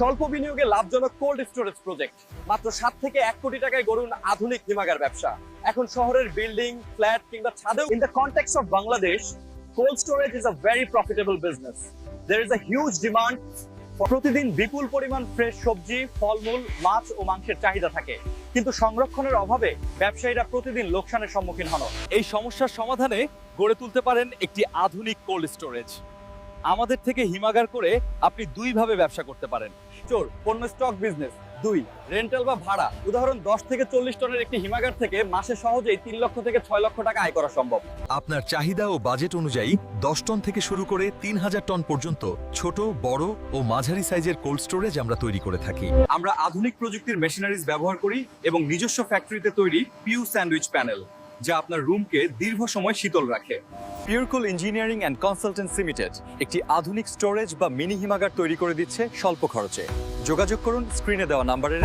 স্বল্প বিনিয়োগে লাভজনক কোল্ড স্টোরেজ প্রজেক্ট। মাত্র সাত থেকে এক কোটি টাকায় গড়ুন আধুনিক হিমাগার ব্যবসা। এখন শহরের বিল্ডিং, ফ্ল্যাট কিংবা ছাদেও in the context of Bangladesh cold storage is a very profitable business there is a huge demand প্রতিদিন বিপুল পরিমাণ ফ্রেশ সবজি, ফলমূল, মাছ ও মাংসের চাহিদা থাকে। কিন্তু সংরক্ষণের অভাবে ব্যবসায়ীরা প্রতিদিন লোকসানের সম্মুখীন হন। এই সমস্যার সমাধানে গড়ে তুলতে পারেন একটি আধুনিক কোল্ড স্টোরেজ। আমাদের থেকে হিমাগার করে আপনি দুইভাবে ব্যবসা করতে পারেন। চোর পণ্য স্টক বিজনেস দুই রেন্টাল বা ভাড়া। উদাহরণ দশ থেকে চল্লিশ টনের একটি হিমাগার থেকে মাসে সহজেই তিন লক্ষ থেকে ছয় লক্ষ টাকা আয় করা সম্ভব। আপনার চাহিদা ও বাজেট অনুযায়ী দশ টন থেকে শুরু করে তিন হাজার টন পর্যন্ত ছোট বড় ও মাঝারি সাইজের কোল্ড স্টোরেজ আমরা তৈরি করে থাকি। আমরা আধুনিক প্রযুক্তির মেশিনারিজ ব্যবহার করি এবং নিজস্ব ফ্যাক্টরিতে তৈরি পিউ স্যান্ডউইচ প্যানেল যা আপনার রুমকে দীর্ঘ সময় শীতল রাখে। Purecool engineering and consultancy limited একটি আধুনিক স্টোরেজ বা মিনি হিমাগার তৈরি করে দিচ্ছে স্বল্প খরচে। যোগাযোগ করুন স্ক্রিনে দেওয়া নাম্বারে